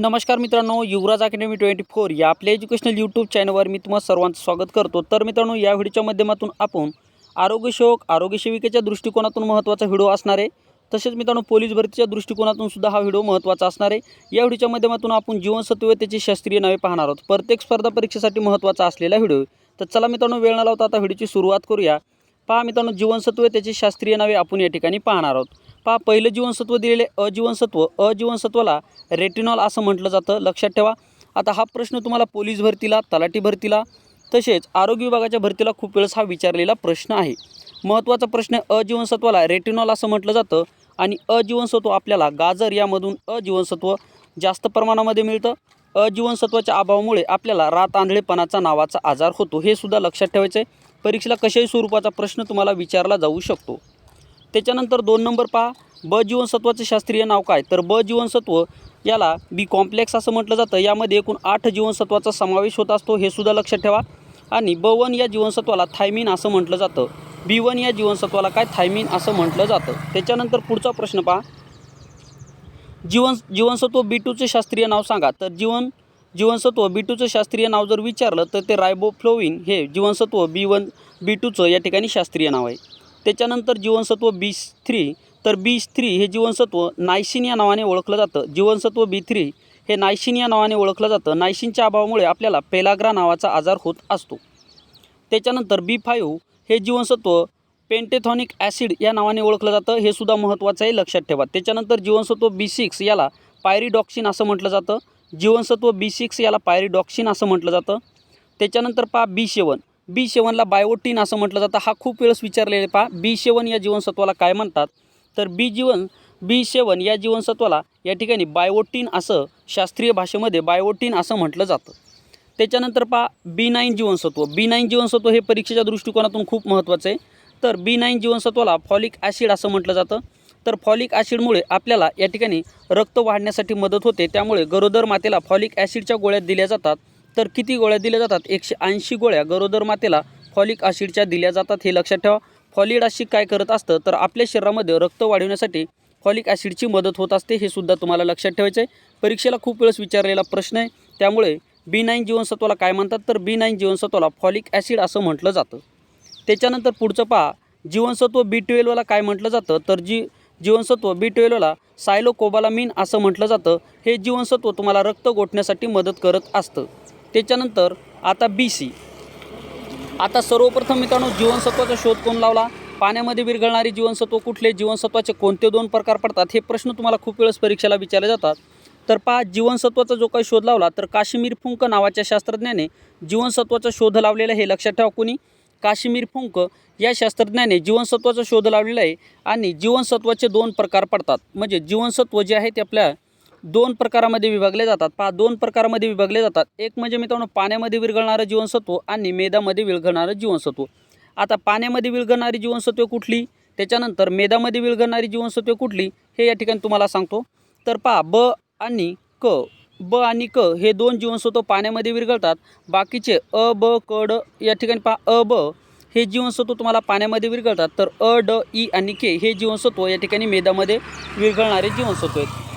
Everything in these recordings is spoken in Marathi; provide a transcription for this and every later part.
नमस्कार मित्रांनो युवराज अकॅडमी ट्वेंटी फोर या आपल्या एज्युकेशनल यूट्यूब चॅनलवर मी तुम्हाला सर्वांचं स्वागत करतो. तर मित्रांनो या व्हिडिओच्या माध्यमातून आपण आरोग्यसेवक आरोग्यसेविकेच्या दृष्टिकोनातून महत्त्वाचा व्हिडिओ असणार आहे. तसेच मित्रांनो पोलीस भरतीच्या दृष्टिकोनातून सुद्धा हा व्हिडिओ महत्त्वाचा असणार आहे. या व्हिडिओच्या माध्यमातून आपण जीवनसत्व त्याची शास्त्रीय नावे पाहणार आहोत. प्रत्येक स्पर्धा परीक्षेसाठी महत्त्वाचा असलेला व्हिडिओ. तर चला मित्रांनो वेळ न लावता आता व्हिडिओची सुरुवात करूया. पहा मित्रांनो जीवनसत्व त्याची शास्त्रीय नावे आपण या ठिकाणी पाहणार आहोत. पहा पहिलं जीवनसत्व दिलेले अजीवनसत्व अजीवनसत्वाला रेटिनॉल असं म्हटलं जातं. लक्षात ठेवा. आता हा प्रश्न तुम्हाला पोलीस भरतीला तलाठी भरतीला तसेच आरोग्य विभागाच्या भरतीला खूप वेळेस हा विचारलेला प्रश्न आहे. महत्त्वाचा प्रश्न अजीवनसत्वाला रेटिनॉल असं म्हटलं जातं आणि अजीवनसत्व आपल्याला गाजर यामधून अजीवनसत्व जास्त प्रमाणामध्ये मिळतं. अजीवनसत्वाच्या अभावामुळे आपल्याला रात आंधळेपणाचा नावाचा आजार होतो. हे सुद्धा लक्षात ठेवायचं आहे परीक्षेला कशाही स्वरूपाचा प्रश्न तुम्हाला विचारला जाऊ शकतो. त्याच्यानंतर दोन नंबर पहा. ब जीवनसत्वाचं शास्त्रीय नाव काय? तर ब जीवनसत्व याला बी कॉम्प्लेक्स असं म्हटलं जातं. यामध्ये एकूण आठ जीवनसत्वाचा समावेश होत असतो. हे सुद्धा लक्षात ठेवा. आणि ब वन या जीवनसत्वाला थायमिन असं म्हटलं जातं. बी वन या जीवनसत्वाला काय? थायमिन असं म्हटलं जातं. त्याच्यानंतर पुढचा प्रश्न पहा. जीवन जीवनसत्व बी टूचं शास्त्रीय नाव सांगा. तर जीवन जीवनसत्व बी टूचं शास्त्रीय नाव जर विचारलं तर ते रायबोफ्लोविन हे जीवनसत्व बी वन बी टूचं या ठिकाणी शास्त्रीय नाव आहे. त्याच्यानंतर जीवनसत्व बी थ्री तर बी थ्री हे जीवनसत्व नायसिन या नावाने ओळखलं जातं. जीवनसत्व बी थ्री हे नायसिन या नावाने ओळखलं जातं. नायसिनच्या अभावामुळे आपल्याला पेलाग्रा नावाचा आजार होत असतो. त्याच्यानंतर बी फाईव्ह हे जीवनसत्व पेंटेथॉनिक ॲसिड या नावाने ओळखलं जातं. हे सुद्धा महत्त्वाचं आहे लक्षात ठेवा. त्याच्यानंतर जीवनसत्व बी सिक्स याला पायरीडॉक्सिन असं म्हटलं जातं. जीवनसत्व बी सिक्स याला पायरीडॉक्सिन असं म्हटलं जातं. त्याच्यानंतर पा बी सेवन बी सेवनला बायोटीन असं म्हटलं जातं. हा खूप वेळेस विचारलेले पहा बी सेवन या जीवनसत्वाला काय म्हणतात? तर बी जीवन बी सेवन या जीवनसत्वाला या ठिकाणी बायोटीन असं शास्त्रीय भाषेमध्ये बायोटीन असं म्हटलं जातं. त्याच्यानंतर पहा बी नाईन जीवनसत्व. बी नाईन जीवनसत्व हे परीक्षेच्या दृष्टिकोनातून खूप महत्त्वाचं आहे. तर बी नाईन जीवनसत्वाला फॉलिक ॲसिड असं म्हटलं जातं. तर फॉलिक ॲसिडमुळे आपल्याला या ठिकाणी रक्त वाढण्यासाठी मदत होते. त्यामुळे गरोदर मातेला फॉलिक ॲसिडच्या गोळ्या दिल्या जातात. तर किती गोळ्या दिल्या जातात? एकशे ऐंशी गोळ्या. गरोदर मातेला फॉलिक ॲसिडच्या दिल्या जातात हे लक्षात ठेवा. फॉलिड ॲसिड काय करत असतं? तर आपल्या शरीरामध्ये रक्त वाढवण्यासाठी फॉलिक ॲसिडची मदत होत असते हे सुद्धा तुम्हाला लक्षात ठेवायचं आहे परीक्षेला खूप वेळेस विचारलेला प्रश्न आहे. त्यामुळे बी नाईन जीवनसत्वाला काय म्हणतात? तर बी नाईन जीवनसत्वाला फॉलिक ॲसिड असं म्हटलं जातं. त्याच्यानंतर पुढचं पहा. जीवनसत्व बी ट्वेल्वला काय म्हटलं जातं? तर जी जीवनसत्व बी ट्वेल्वला सायलोकोबालामिन असं म्हटलं जातं. हे जीवनसत्व तुम्हाला रक्त गोठण्यासाठी मदत करत असतं. त्याच्यानंतर आता बी सी आता सर्वप्रथम मित्रांनो जीवनसत्वाचा शोध कोण लावला? पाण्यामध्ये विरघळणारी जीवनसत्व कुठले? जीवनसत्वाचे कोणते दोन प्रकार पडतात? हे प्रश्न तुम्हाला खूप वेळेस परीक्षेला विचारले जातात. तर पहा जीवनसत्वाचा जो काही शोध लावला तर काश्मीर फुंक नावाच्या शास्त्रज्ञाने जीवनसत्वाचा शोध लावलेला आहे. हे लक्षात ठेवा कोणी? काश्मीर फुंक या शास्त्रज्ञाने जीवनसत्वाचा शोध लावलेला आहे आणि जीवनसत्वाचे दोन प्रकार पडतात. म्हणजे जीवनसत्व जे आहे ते आपल्या दोन प्रकारामध्ये विभागले जातात. पहा दोन प्रकारामध्ये विभागले जातात. एक म्हणजे मित्रांनो पाण्यामध्ये विरघळणारं जीवनसत्व आणि मेदामध्ये विरघळणारं जीवनसत्व. आता पाण्यामध्ये विरघळणारी जीवनसत्वे कुठली? त्याच्यानंतर मेदामध्ये विरघळणारी जीवनसत्वे कुठली? हे या ठिकाणी तुम्हाला सांगतो. तर पहा ब आणि क. ब आणि क हे दोन जीवनसत्व पाण्यामध्ये विरघळतात. बाकीचे अ ब क ड या ठिकाणी पहा अ ब हे जीवनसत्व तुम्हाला पाण्यामध्ये विरघळतात. तर अ ड ई आणि के हे जीवनसत्व या ठिकाणी मेदामध्ये विरघळणारे जीवनसत्व आहेत.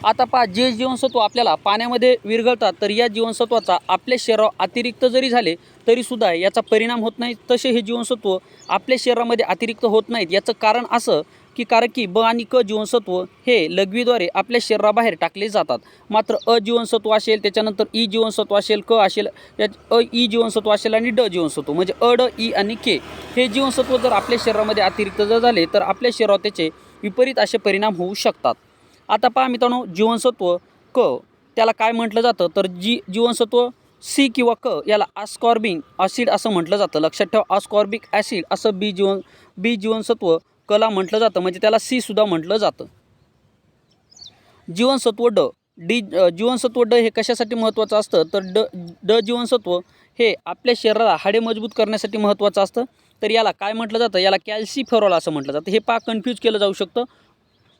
आता पहा जे जीवनसत्व आपल्याला पाण्यामध्ये विरघळतात तर या जीवनसत्वाचा आपल्या शरीरावर अतिरिक्त जरी झाले तरीसुद्धा याचा परिणाम होत नाही. तसे हे जीवनसत्व आपल्या शरीरामध्ये अतिरिक्त होत नाहीत. याचं कारण असं की कारण की ब आणि क जीवनसत्व हे लघवीद्वारे आपल्या शरीराबाहेर टाकले जातात. मात्र अ जीवनसत्व असेल त्याच्यानंतर ई जीवनसत्व असेल क असेल या अ ई जीवनसत्व असेल आणि ड जीवनसत्व म्हणजे अ ड ई आणि के. हे जीवनसत्व जर आपल्या शरीरामध्ये अतिरिक्त जर झाले तर आपल्या शरीरावर त्याचे विपरीत असे परिणाम होऊ शकतात. आता पहा मित्रांनो जीवनसत्व क त्याला काय म्हटलं जातं? तर जी जीवनसत्व सी किंवा क याला आस्कॉर्बिंग ॲसिड असं म्हटलं जातं. लक्षात ठेवा आस्कॉर्बिक ॲसिड असं बी जीवन बी जीवनसत्व कला म्हटलं जातं. म्हणजे त्याला सी सुद्धा म्हटलं जातं. जीवनसत्व ड डी जीवनसत्व ड हे कशासाठी महत्त्वाचं असतं? तर ड ड जीवनसत्व हे आपल्या शरीराला हाडे मजबूत करण्यासाठी महत्त्वाचं असतं. तर याला काय म्हटलं जातं? याला कॅल्सिफेरॉल असं म्हटलं जातं. हे पा कन्फ्यूज केलं जाऊ शकतं.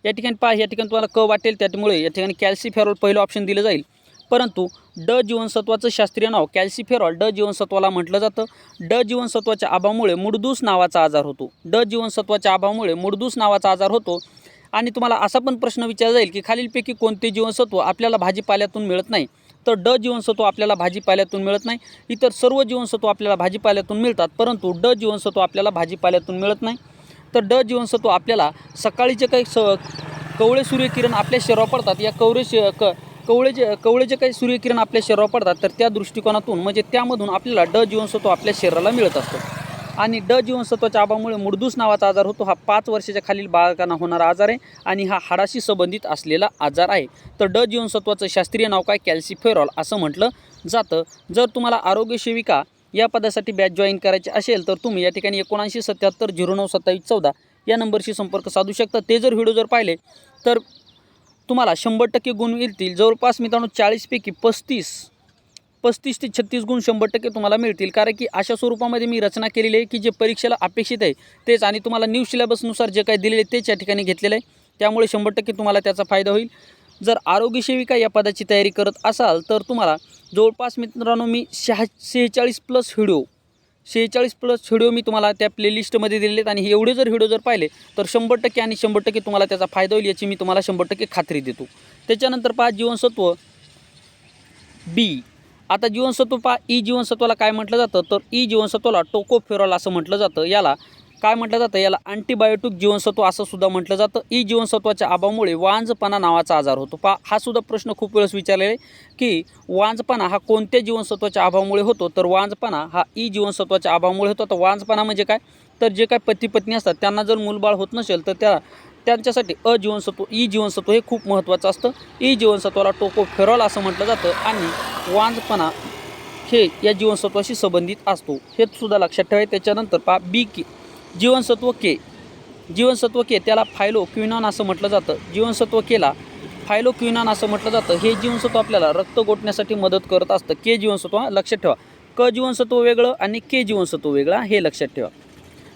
या ठिकाणी पहा या ठिकाणी तुम्हाला क वाटेल त्यामुळे या ठिकाणी कॅल्सिफेरॉल पहिलं ऑप्शन दिलं जाईल. परंतु ड जीवनसत्वाचं शास्त्रीय नाव कॅल्सिफेरॉल ड जीवनसत्वाला म्हटलं जातं. ड जीवनसत्वाच्या अभावामुळे मुडदूस नावाचा आजार होतो. ड जीवनसत्वाच्या अभावामुळे मुडदूस नावाचा आजार होतो. आणि तुम्हाला असा पण प्रश्न विचारला जाईल की खालीलपैकी कोणते जीवनसत्व आपल्याला भाजीपाल्यातून मिळत नाही? तर ड जीवनसत्व आपल्याला भाजीपाल्यातून मिळत नाही. इतर सर्व जीवनसत्व आपल्याला भाजीपाल्यातून मिळतात. परंतु ड जीवनसत्व आपल्याला भाजीपाल्यातून मिळत नाही. तर ड जीवनसत्व आपल्याला सकाळी जे काही स कवळे सूर्यकिरण आपल्या शरीरावर पडतात या कवळे श क कवळे जे कवळे जे काही सूर्यकिरण आपल्या शरीरावर पडतात तर त्या दृष्टिकोनातून म्हणजे त्यामधून आपल्याला ड जीवनसत्व आपल्या शरीराला मिळत असतं. आणि ड जीवनसत्वाच्या अभावामुळे मुडदूस नावाचा आजार होतो. हा पाच वर्षाच्या खालील बाळकांना होणारा आजार आहे आणि हा हाडाशी संबंधित असलेला आजार आहे. तर ड जीवनसत्वाचं शास्त्रीय नाव काय? कॅल्सिफेरॉल असं म्हटलं जातं. जर तुम्हाला आरोग्य सेविका या पदासाठी बॅच जॉईन करायची असेल तर तुम्ही या ठिकाणी एकोणऐंशी सत्याहत्तर झिरो नऊ सत्तावीस चौदा या नंबरशी संपर्क साधू शकता. ते जर व्हिडिओ जर पाहिले तर तुम्हाला शंभर टक्के गुण मिळतील. जवळपास मित्रांनो चाळीसपैकी पस्तीस पस्तीस ते छत्तीस गुण शंभर टक्के तुम्हाला मिळतील. कारण की अशा स्वरूपामध्ये मी रचना केलेली आहे की जे परीक्षेला अपेक्षित आहे तेच आणि तुम्हाला न्यू सिलेबसनुसार जे काही दिलेले तेच या ठिकाणी घेतलेलं आहे. त्यामुळे शंभर टक्के तुम्हाला त्याचा फायदा होईल. जर आरोग्य सेविका या पदाची तयारी करत असाल तर तुम्हाला जवळपास मित्रांनो मी शहा शेहेचाळीस प्लस व्हिडिओ शेहेचाळीस प्लस व्हिडिओ मी तुम्हाला त्या प्लेलिस्टमध्ये दिलेले आहेत आणि हे एवढे जर व्हिडिओ जर पाहिले तर शंभर टक्के आणि शंभर टक्के तुम्हाला त्याचा फायदा होईल याची मी तुम्हाला शंभर टक्के खात्री देतो. त्याच्यानंतर पहा जीवनसत्व बी आता जीवनसत्व पहा ई जीवनसत्वाला काय म्हटलं जातं? तर ई जीवनसत्वाला टोकोफेरॉल असं म्हटलं जातं. याला काय म्हटलं जातं? याला अँटीबायोटिक जीवनसत्व असं सुद्धा म्हटलं जातं. ई जीवनसत्वाच्या अभावामुळे वांजपणा नावाचा आजार होतो. पा हा सुद्धा प्रश्न खूप वेळेस विचारलेला आहे की वांजपणा हा कोणत्या जीवनसत्वाच्या अभावामुळे होतो? तर वांजपणा हा ई जीवनसत्वाच्या अभावामुळे होतो. तर वांजपणा म्हणजे काय? तर जे काय पती पत्नी असतात त्यांना जर मूलबाळ होत नसेल तर त्या त्यांच्यासाठी अ जीवनसत्व ई जीवनसत्व हे खूप महत्त्वाचं असतं. ई जीवनसत्वाला टोकोफेरॉल असं म्हटलं जातं आणि वांजपणा हे या जीवनसत्वाशी संबंधित असतो. हे सुद्धा लक्षात ठेवाय त्याच्यानंतर पहा बी के जीवनसत्व के जीवनसत्व के त्याला फायलो क्विनॉन असं म्हटलं जातं. जीवनसत्व केला फायलो क्विनॉन असं म्हटलं जातं. हे जीवनसत्व आपल्याला रक्त गोठण्यासाठी मदत करत असतं. के जीवनसत्व लक्षात ठेवा. क जीवनसत्व वेगळं आणि के जीवनसत्व वेगळा हे लक्षात ठेवा.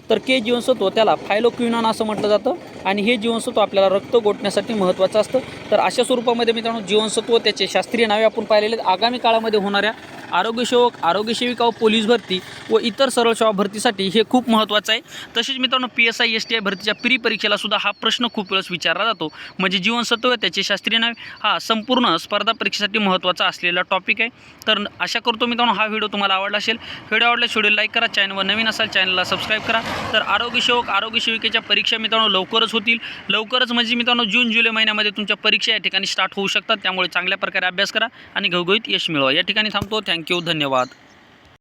तर के जीवनसत्व त्याला फायलो फायलोक्विनॉन असं म्हटलं जातं आणि हे जीवनसत्व आपल्याला रक्त गोठण्यासाठी महत्त्वाचं असतं. तर अशा स्वरूपामध्ये मित्रांनो जीवनसत्व त्याचे शास्त्रीय नावे आपण पाहिलेले आगामी काळामध्ये होणाऱ्या आरोग्यसेवक आरोग्यसेविका व पोलीस भरती व इतर सरळ सेवा भरतीसाठी हे खूप महत्त्वाचं आहे. तसेच मित्रांनो P S I S T I भरतीच्या प्री परीक्षेला सुद्धा हा प्रश्न खूप वेळेस विचारला जातो. म्हणजे जीवनसत्व त्याचे शास्त्रीय नावे हा संपूर्ण स्पर्धा परीक्षेसाठी महत्त्वाचा असलेला टॉपिक आहे. तर आशा करतो मित्रांनो हा व्हिडिओ तुम्हाला आवडला असेल. व्हिडिओ आवडला व्हिडिओ लाईक करा चॅनलवर नवीन असाल चॅनलला सबस्क्राईब करा. तर आरोग्यसेवक आरोग्यसेविकेच्या परीक्षा मित्रांनो लवकरच होतील. लवकरच म्हणजे मित्रांनो जून जुलै महिन्यामध्ये तुमच्या परीक्षा या ठिकाणी स्टार्ट होऊ शकतात. त्यामुळे चांगल्या प्रकारे अभ्यास करा आणि घवघवीत यश मिळवा. या ठिकाणी थांबतो. थँक्यू थँक्यू धन्यवाद.